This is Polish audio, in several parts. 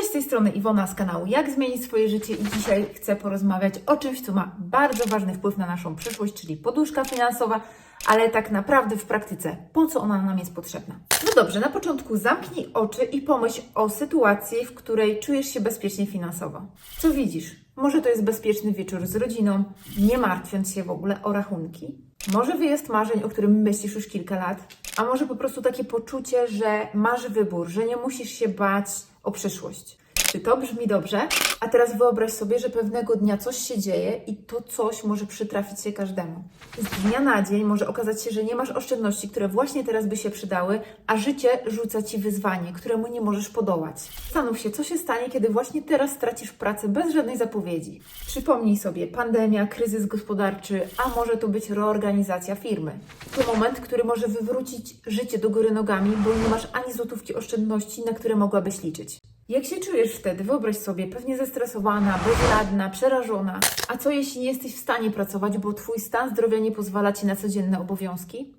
Cześć, z tej strony Iwona z kanału Jak zmienić swoje życie i dzisiaj chcę porozmawiać o czymś, co ma bardzo ważny wpływ na naszą przyszłość, czyli poduszka finansowa, ale tak naprawdę w praktyce, po co ona nam jest potrzebna. No dobrze, na początku zamknij oczy i pomyśl o sytuacji, w której czujesz się bezpiecznie finansowo. Co widzisz? Może to jest bezpieczny wieczór z rodziną, nie martwiąc się w ogóle o rachunki. Może wyjazd marzeń, o którym myślisz już kilka lat, a może po prostu takie poczucie, że masz wybór, że nie musisz się bać o przyszłość. Czy to brzmi dobrze? A teraz wyobraź sobie, że pewnego dnia coś się dzieje i to coś może przytrafić się każdemu. Z dnia na dzień może okazać się, że nie masz oszczędności, które właśnie teraz by się przydały, a życie rzuca ci wyzwanie, któremu nie możesz podołać. Zastanów się, co się stanie, kiedy właśnie teraz stracisz pracę bez żadnej zapowiedzi. Przypomnij sobie, pandemia, kryzys gospodarczy, a może to być reorganizacja firmy. To moment, który może wywrócić życie do góry nogami, bo nie masz ani złotówki oszczędności, na które mogłabyś liczyć. Jak się czujesz wtedy? Wyobraź sobie, pewnie zestresowana, bezradna, przerażona. A co jeśli nie jesteś w stanie pracować, bo twój stan zdrowia nie pozwala ci na codzienne obowiązki?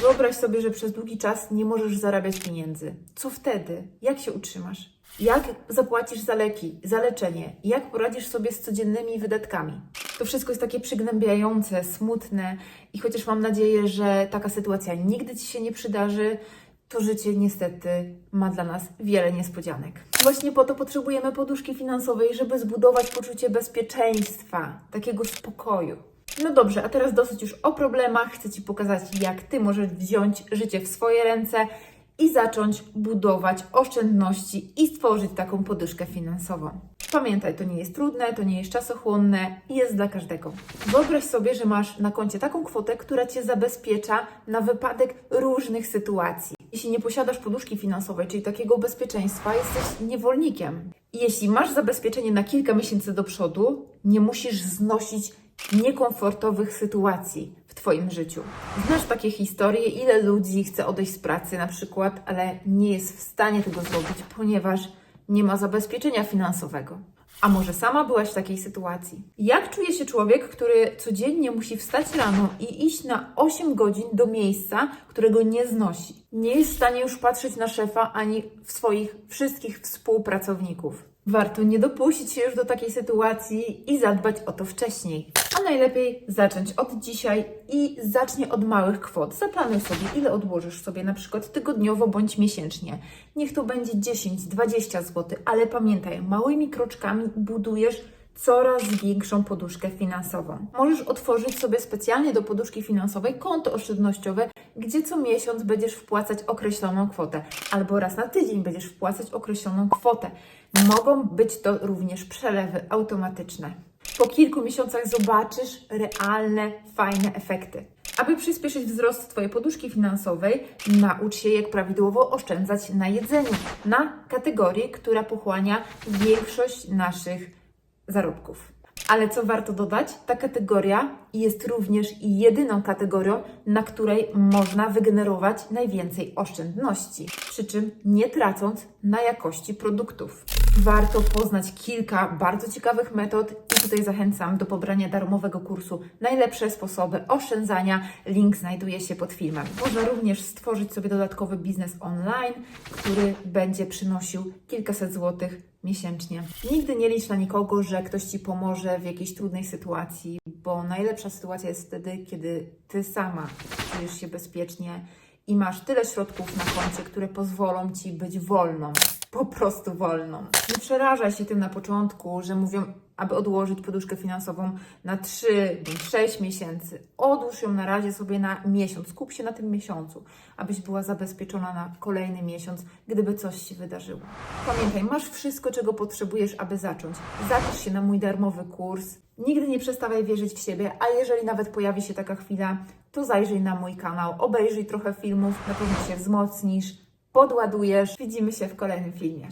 Wyobraź sobie, że przez długi czas nie możesz zarabiać pieniędzy. Co wtedy? Jak się utrzymasz? Jak zapłacisz za leki, za leczenie? Jak poradzisz sobie z codziennymi wydatkami? To wszystko jest takie przygnębiające, smutne i chociaż mam nadzieję, że taka sytuacja nigdy Ci się nie przydarzy, to życie niestety ma dla nas wiele niespodzianek. Właśnie po to potrzebujemy poduszki finansowej, żeby zbudować poczucie bezpieczeństwa, takiego spokoju. No dobrze, a teraz dosyć już o problemach. Chcę Ci pokazać, jak Ty możesz wziąć życie w swoje ręce i zacząć budować oszczędności i stworzyć taką poduszkę finansową. Pamiętaj, to nie jest trudne, to nie jest czasochłonne jest dla każdego. Wyobraź sobie, że masz na koncie taką kwotę, która Cię zabezpiecza na wypadek różnych sytuacji. Jeśli nie posiadasz poduszki finansowej, czyli takiego bezpieczeństwa, jesteś niewolnikiem. Jeśli masz zabezpieczenie na kilka miesięcy do przodu, nie musisz znosić niekomfortowych sytuacji w Twoim życiu. Znasz takie historie, ile ludzi chce odejść z pracy na przykład, ale nie jest w stanie tego zrobić, ponieważ nie ma zabezpieczenia finansowego. A może sama byłaś w takiej sytuacji? Jak czuje się człowiek, który codziennie musi wstać rano i iść na 8 godzin do miejsca, którego nie znosi? Nie jest w stanie już patrzeć na szefa ani w swoich wszystkich współpracowników. Warto nie dopuścić się już do takiej sytuacji i zadbać o to wcześniej. Najlepiej zacząć od dzisiaj i zacznij od małych kwot. Zaplanuj sobie, ile odłożysz sobie na przykład tygodniowo bądź miesięcznie. Niech to będzie 10-20 zł, ale pamiętaj, małymi kroczkami budujesz coraz większą poduszkę finansową. Możesz otworzyć sobie specjalnie do poduszki finansowej konto oszczędnościowe, gdzie co miesiąc będziesz wpłacać określoną kwotę, albo raz na tydzień będziesz wpłacać określoną kwotę. Mogą być to również przelewy automatyczne. Po kilku miesiącach zobaczysz realne, fajne efekty. Aby przyspieszyć wzrost Twojej poduszki finansowej, naucz się, jak prawidłowo oszczędzać na jedzeniu, na kategorię, która pochłania większość naszych zarobków. Ale co warto dodać, ta kategoria jest również jedyną kategorią, na której można wygenerować najwięcej oszczędności, przy czym nie tracąc na jakości produktów. Warto poznać kilka bardzo ciekawych metod i tutaj zachęcam do pobrania darmowego kursu Najlepsze sposoby oszczędzania. Link znajduje się pod filmem. Można również stworzyć sobie dodatkowy biznes online, który będzie przynosił kilkaset złotych miesięcznie. Nigdy nie licz na nikogo, że ktoś Ci pomoże w jakiejś trudnej sytuacji, bo najlepsza sytuacja jest wtedy, kiedy Ty sama czujesz się bezpiecznie i masz tyle środków na koncie, które pozwolą Ci być wolną. Po prostu wolną. Nie przerażaj się tym na początku, że mówią, aby odłożyć poduszkę finansową na 3 bądź 6 miesięcy. Odłóż ją na razie sobie na miesiąc. Skup się na tym miesiącu, abyś była zabezpieczona na kolejny miesiąc, gdyby coś się wydarzyło. Pamiętaj, masz wszystko, czego potrzebujesz, aby zacząć. Zapisz się na mój darmowy kurs. Nigdy nie przestawaj wierzyć w siebie, a jeżeli nawet pojawi się taka chwila, to zajrzyj na mój kanał, obejrzyj trochę filmów, na pewno się wzmocnisz, podładujesz. Widzimy się w kolejnym filmie.